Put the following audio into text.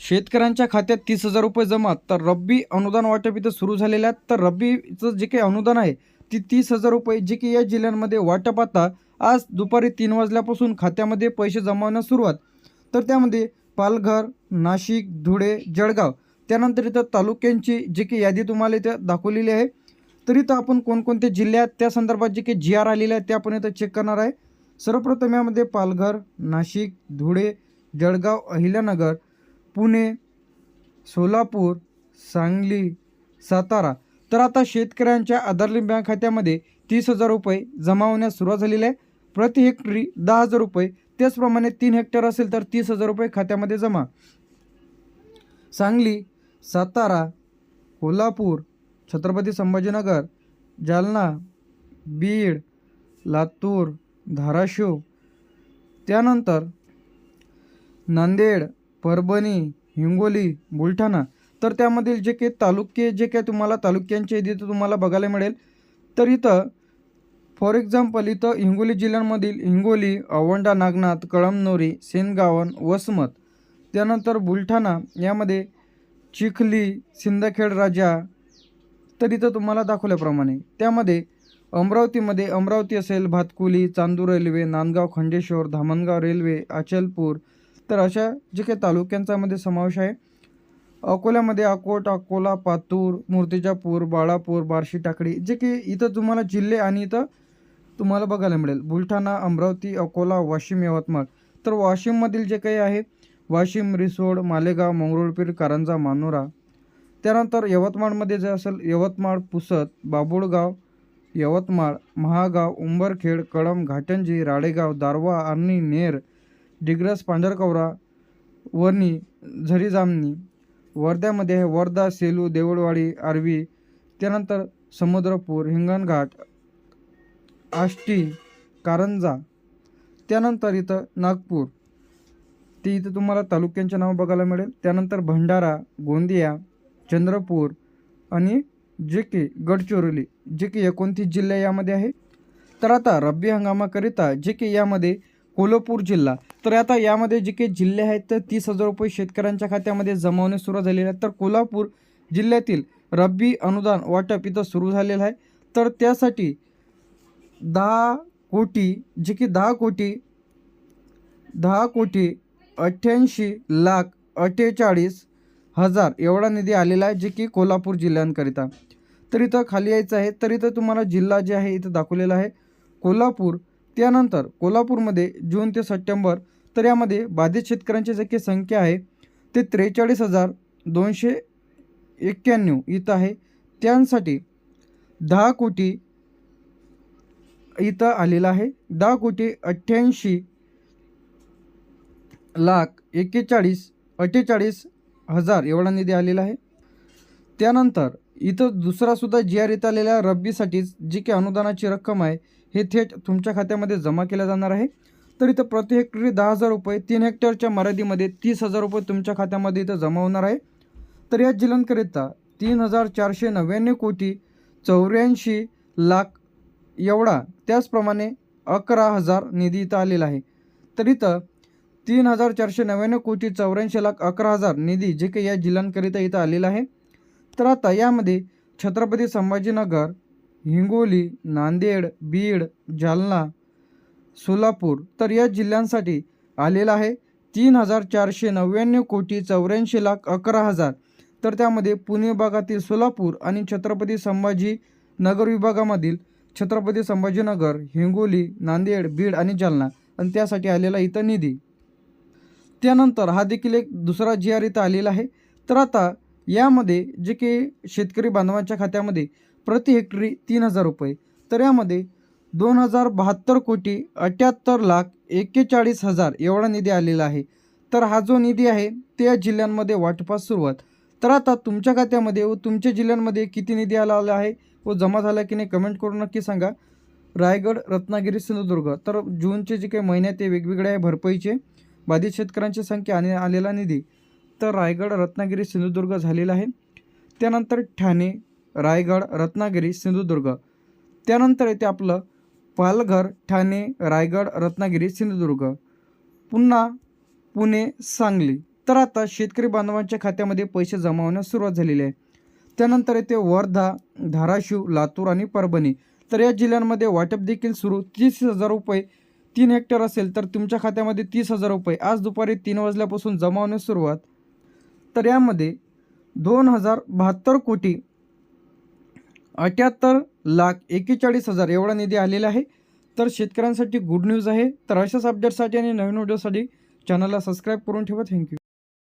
शेतकऱ्यांच्या खात्यात तीस हजार रुपये जमा. तर रब्बी अनुदान वाटप इथं सुरू झालेलं आहे. तर रब्बीचं जे काही अनुदान आहे ती तीस हजार रुपये जे की या जिल्ह्यांमध्ये वाटप आता आज दुपारी तीन वाजल्यापासून खात्यामध्ये पैसे जमावण्यास सुरुवात. तर त्यामध्ये पालघर नाशिक धुळे जळगाव त्यानंतर इथं तालुक्यांची जी की यादी तुम्हाला इथं दाखवलेली आहे. तर इथं आपण कोणकोणते जिल्हे आहेत त्या संदर्भात जे काही जी आर आलेले आहेत ते आपण इथं चेक करणार आहे. सर्वप्रथम यामध्ये पालघर नाशिक धुळे जळगाव अहिल्यानगर पुणे सोलापूर सांगली सातारा. तर आता शेतकऱ्यांच्या आधारली बँक खात्यामध्ये तीस हजार रुपये जमा होण्यास सुरुवात झालेली आहे. प्रति हेक्टरी दहा हजार रुपये. त्याचप्रमाणे तीन हेक्टर असेल तर तीस हजार रुपये खात्यामध्ये जमा. सांगली सातारा कोल्हापूर छत्रपती संभाजीनगर जालना बीड लातूर धाराशिव. त्यानंतर नांदेड परभणी हिंगोली बुलढाणा. तर त्यामधील जे काही तालुके जे काही तुम्हाला तालुक्यांचे इथं तुम्हाला बघायला मिळेल. तर इथं फॉर एक्झाम्पल इथं हिंगोली जिल्ह्यांमधील हिंगोली अवंडा नागनाथ कळमनोरी सेनगावन वसमत त्यानंतर बुलढाणा यामध्ये चिखली सिंदखेड राजा तर इथं तुम्हाला दाखवल्याप्रमाणे. त्यामध्ये अमरावतीमध्ये अमरावती असेल भातकुली चांदूर रेल्वे नांदगाव खंडेश्वर धामणगाव रेल्वे अचलपूर तर अशा जे काही तालुक्यांचा मध्ये समावेश आहे. अकोल्यामध्ये अकोट अकोला पातूर मूर्तिजापूर बाळापूर बार्शी टाकळी जे की इथं तुम्हाला जिल्हे आणि इथं तुम्हाला बघायला मिळेल. बुलढाणा अमरावती अकोला वाशिम यवतमाळ. तर वाशिममधील जे काही आहे वाशिम रिसोड मालेगाव मंगरुळपीर कारंजा मानोरा. त्यानंतर यवतमाळमध्ये जे असेल यवतमाळ पुसद बाबुळगाव यवतमाळ महागाव उंबरखेड कळम घाटंजी राळेगाव दारवा आर्णी नेर डिग्रस पांढरकवरा वर्णी झरी जामणी वर्ध्यामध्ये आहे वर्धा सेलू देऊळवाडी आर्वी त्यानंतर समुद्रपूर हिंगणघाट आष्टी कारंजा त्यानंतर इथं नागपूर. ते इथं तुम्हाला तालुक्यांचे नाव बघायला मिळेल. त्यानंतर भंडारा गोंदिया चंद्रपूर आणि जे की गडचिरोली. जे की एकोणतीस जिल्हे यामध्ये आहे. तर आता रब्बी हंगामाकरिता जे की यामध्ये कोल्हापूर जिल्हा. तर आता यामध्ये जे काही जिल्हे आहेत तर तीस हजार रुपये शेतकऱ्यांच्या खात्यामध्ये जमावणे सुरू झालेले आहेत. तर कोल्हापूर जिल्ह्यातील रब्बी अनुदान वाटप इथं सुरू झालेलं आहे. तर त्यासाठी दहा कोटी जे की दहा कोटी दहा कोटी अठ्ठ्याऐंशी लाख अठ्ठेचाळीस हजार एवढा निधी आलेला आहे जे की कोल्हापूर जिल्ह्यांकरिता. तर इथं खाली यायचं आहे. तर इथं तुम्हाला जिल्हा जे आहे इथं दाखवलेला आहे. कोल्हापूर त्यानंतर कोल्हापूरमध्ये जून ते सप्टेंबर तर यामध्ये बाधित शेतकऱ्यांची जे संख्या आहे ते त्रेचाळीस हजार दोनशे एक्क्याण्णव इथं आहे. त्यांसाठी दहा कोटी इथं आलेला आहे. दहा कोटी अठ्ठ्याऐंशी लाख एक्केचाळीस अठ्ठेचाळीस हजार एवढा निधी आलेला आहे. त्यानंतर इथं दुसरासुद्धा जी आर इथं आलेल्या रब्बीसाठीच जी काही अनुदानाची रक्कम आहे हे थेट तुमच्या खात्यामध्ये जमा केल्या जाणार आहे. तर इथं प्रति हेक्टरी दहा हजार रुपये तीन हेक्टरच्या मर्यादेमध्ये तीस हजार रुपये तुमच्या खात्यामध्ये इथं जमा होणार आहे. तर या जिल्ह्यांकरिता तीन हजार चारशे नव्याण्णव कोटी चौऱ्याऐंशी लाख एवढा त्याचप्रमाणे अकरा हजार निधी इथं आलेला आहे. तर इथं तीन हजार चारशे नव्याण्णव कोटी चौऱ्याऐंशी लाख अकरा हजार निधी जे काही या जिल्ह्यांकरिता इथं आलेला आहे. तर आता यामध्ये छत्रपती संभाजीनगर हिंगोली नांदेड बीड जालना सोलापूर तर या जिल्ह्यांसाठी आलेला आहे तीन हजार चारशे नव्याण्णव कोटी चौऱ्याऐंशी लाख अकरा हजार. तर त्यामध्ये पुणे विभागातील सोलापूर आणि छत्रपती संभाजी नगर विभागामधील छत्रपती संभाजीनगर हिंगोली नांदेड बीड आणि जालना आणि त्यासाठी आलेला इथं निधी. त्यानंतर हा देखील एक दुसरा जी आर इथं आलेला आहे. तर आता यामध्ये जे काही शेतकरी बांधवांच्या खात्यामध्ये प्रति हेक्टरी तीन हजार रुपये. तर यामध्ये दोन हजार बहात्तर कोटी अठ्याहत्तर लाख एक्केचाळीस हजार एवढा निधी आलेला आहे. तर हा जो निधी आहे त्या जिल्ह्यांमध्ये वाटपास सुरुवात. तर आता तुमच्या खात्यामध्ये व तुमच्या जिल्ह्यांमध्ये किती निधी आला आला आहे व जमा झाला की नाही कमेंट करून नक्की सांगा. रायगड रत्नागिरी सिंधुदुर्ग. तर जूनचे जे काही महिने ते वेगवेगळे आहे भरपाईचे. बाधित शेतकऱ्यांची संख्या आणि आलेला निधी. तर रायगड रत्नागिरी सिंधुदुर्ग झालेला आहे. त्यानंतर ठाणे रायगड रत्नागिरी सिंधुदुर्ग. त्यानंतर येते आपलं पालघर ठाणे रायगड रत्नागिरी सिंधुदुर्ग. पुन्हा पुणे सांगली. तर आता शेतकरी बांधवांच्या खात्यामध्ये पैसे जमा होण्यास सुरुवात झालेली आहे. त्यानंतर येते वर्धा धाराशिव लातूर आणि परभणी. तर या जिल्ह्यांमध्ये वाटप देखील सुरू. तीस हजार रुपये तीन हेक्टर असेल तर तुमच्या खात्यामध्ये तीस हजार रुपये. आज दुपारी तीन वाजल्यापासून जमा होण्यास सुरुवात. तर यामध्ये दोन हजार बहात्तर कोटी अठ्याहत्तर लाख एकेचाळीस हजार एवढा निधी आलेला आहे. तर शेतकऱ्यांसाठी गुड न्यूज आहे. तर अशाच अपडेटसाठी आणि नवीन व्हिडिओसाठी चॅनलला सबस्क्राईब करून ठेवा. थँक्यू